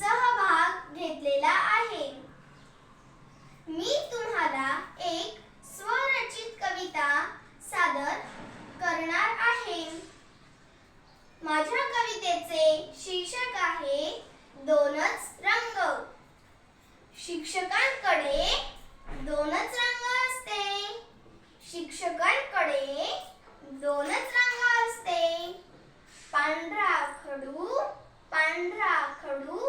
सहभाग घेतलेला आहे. मी तुम्हाला एक स्वरचित कविता सादर करणार आहे. माझ्या कवितेचे शीर्षक आहे दोनच रंग. शिक्षकांकडे दोनच रंग असते. शिक्षकांकडे दोनच रंग असते. पांढरा खडू पांढरा खडू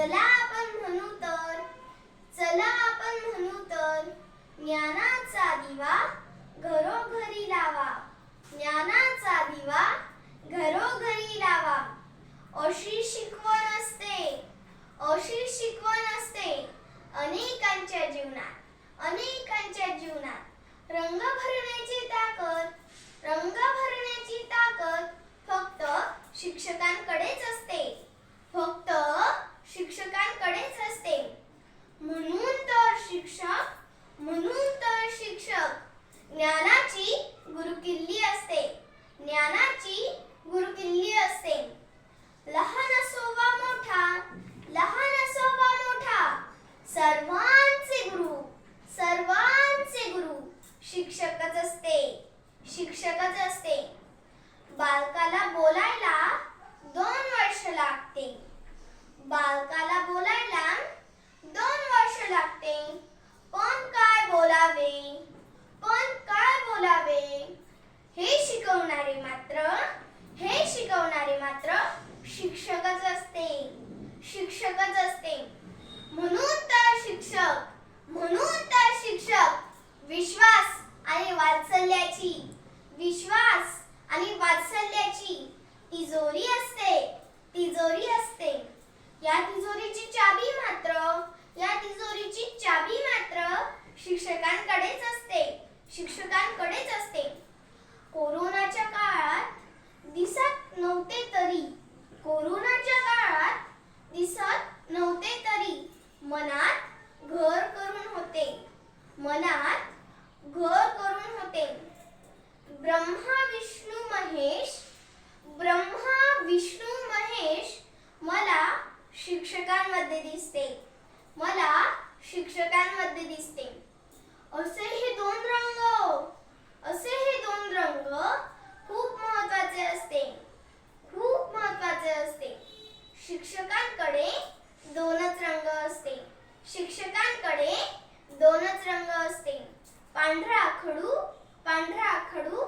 चला आपण म्हणू तर. चला आपण म्हणू तर. ज्ञानाचा दिवा घरोघरी लावा. ज्ञानाचा दिवा घरोघरी लावा. अशी शिकवण असते. अशी शिकवण असते. अनेकांच्या जीवनात अनेकांच्या जीवनात. रंग भरण्याची ताकद रंग भरण्याची ताकद फक्त शिक्षकांकडेच असते फक्त शिक्षकांकडेच असते म्हणून तर शिक्षक म्हणून तर शिक्षक ज्ञानाची गुरुकिल्ली असते. ज्ञानाची गुरुकिल्ली असते. लहान असो वा मोठा लहान असो वा मोठा सर्वांचे गुरु सर्वांचे गुरु शिक्षकच असते शिक्षकच असते. बालकाला बोलायला दोन शिक्षकच असते. शिक्षकच असते. म्हणून तर शिक्षक म्हणून तर शिक्षक. विश्वास आणि वात्सल्याची. विश्वास आणि वात्सल्याची तिजोरी असते. तिजोरी असते. या तिजोरीची चाबी मात्र या तिजोरीची चाबी मात्र शिक्षकांकडेच असते. शिक्षकांकडेच असते. कोरोनाच्या काळात दिसत नव्हते तरी कोरोनाच्या काळात दिसत नव्हते तरी मनात घर करून होते मनात घर करून होते ब्रह्मा विष्णू महेश ब्रह्मा विष्णू महेश मला शिक्षकांमध्ये दिसते मला शिक्षकांमध्ये दिसते असे हे दोन रंग असे हे दोन रंग खूप महत्त्वाचे असते खूप महत्त्वाचे असते शिक्षकांकडे दोनच रंग असते शिक्षकांकडे दोनच रंग असते पांढरा खडू पांढरा खडू